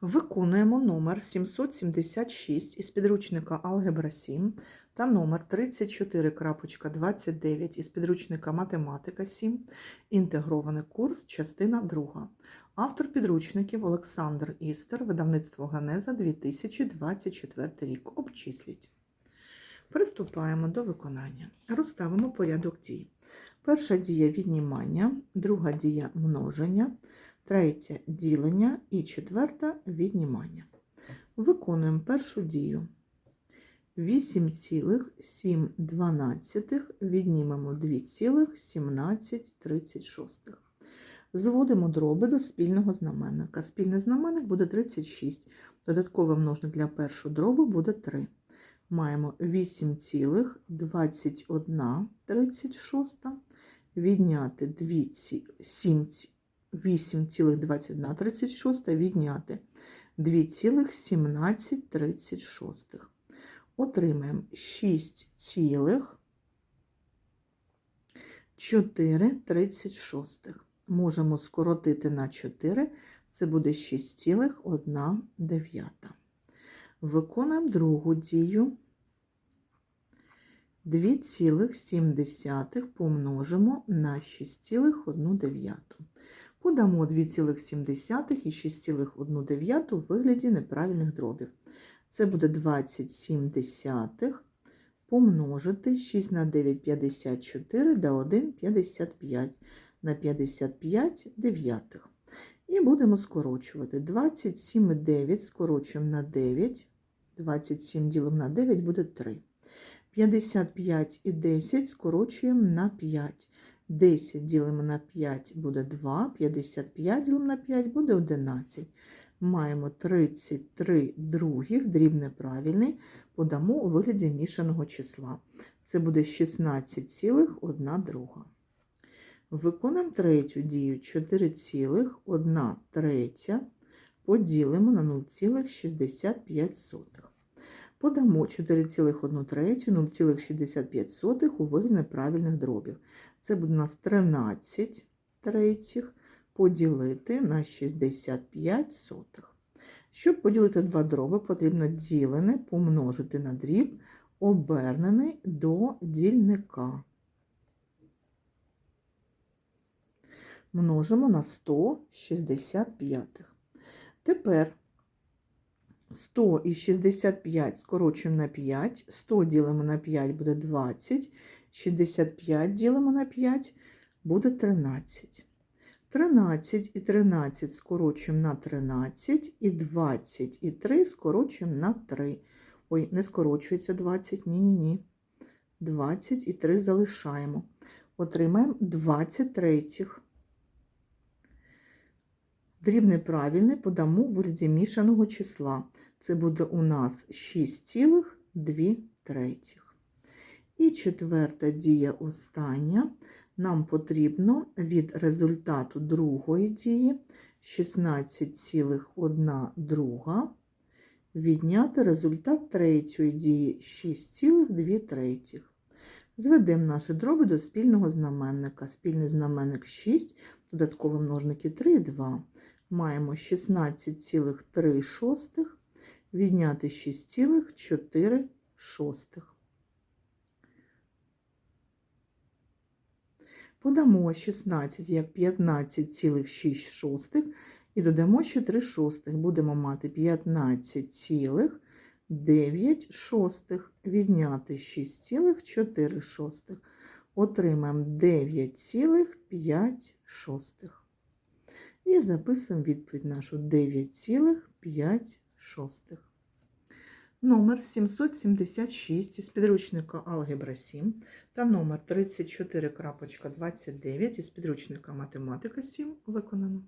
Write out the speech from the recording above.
Виконуємо номер 776 із підручника Алгебра 7 та номер 34.29 із підручника Математика 7. Інтегрований курс, частина 2. Автор підручників Олександр Істер, видавництво Ганеза 2024 рік. Обчисліть. Приступаємо до виконання. Розставимо порядок дій. Перша дія віднімання, друга дія множення, третя ділення і четверта віднімання. Виконуємо першу дію. 8,7 віднімемо 2,1736. Зводимо дроби до спільного знаменника. Спільний знаменник буде 36. Додатковий множник для першого дробу буде 3. Маємо 8,2136 відняти 8,2136 відняти 2,1736. Отримаємо 6,436. Можемо скоротити на 4, це буде 6,1. Виконуємо другу дію. 2,7 помножимо на 6,1. Подамо 2,7 і 6,1 у вигляді неправильних дробів. Це буде 27 десятих помножити 6 на 9 – 54, да 1 – 55, на 55 дев'ятих. І будемо скорочувати. 27,9 скорочуємо на 9, 27 ділимо на 9 буде 3. 55 і 10 скорочуємо на 5. 10 ділимо на 5 буде 2, 55 ділимо на 5 буде 11. Маємо 33 других, дріб неправильний, подамо у вигляді мішаного числа. Це буде 16,1 друга. Виконуємо третю дію 4,1 третя поділимо на 0,65. Подамо 4,1 третю, 0,65 у вигляді неправильних дробів. Це буде у нас 13 третіх поділити на 65 сотих. Щоб поділити два дроби, потрібно ділене помножити на дріб, обернений до дільника. Множимо на 165. Тепер 100 і 65 скорочуємо на 5, 100 ділимо на 5 буде 20, 65 ділимо на 5 буде 13. 13 і 13 скорочуємо на 13, і 20 і 3 скорочуємо на 3. Ой, не скорочується 20, ні-ні-ні. 20 і 3 залишаємо. Отримаємо 23. Дрібне правильне подамо в вигляді мішаного числа. Це буде у нас 6,2 третіх. І четверта дія остання. Нам потрібно від результату другої дії 16,1 друга відняти результат третьої дії 6,2 третіх. Зведемо наші дроби до спільного знаменника. Спільний знаменник 6, додаткові множники 3 і 2. Маємо 16,3 шостих відняти 6,4 шостих. Подамо 16 як 15,6 шостих і додамо ще 3 шостих. Будемо мати 15,9 шостих відняти 6,4 шостих. Отримаємо 9,5 шостих. І записуємо відповідь нашу 9,5 шостих. Номер 776 із підручника Алгебра 7 та номер 34.29 із підручника Математика 7 виконано.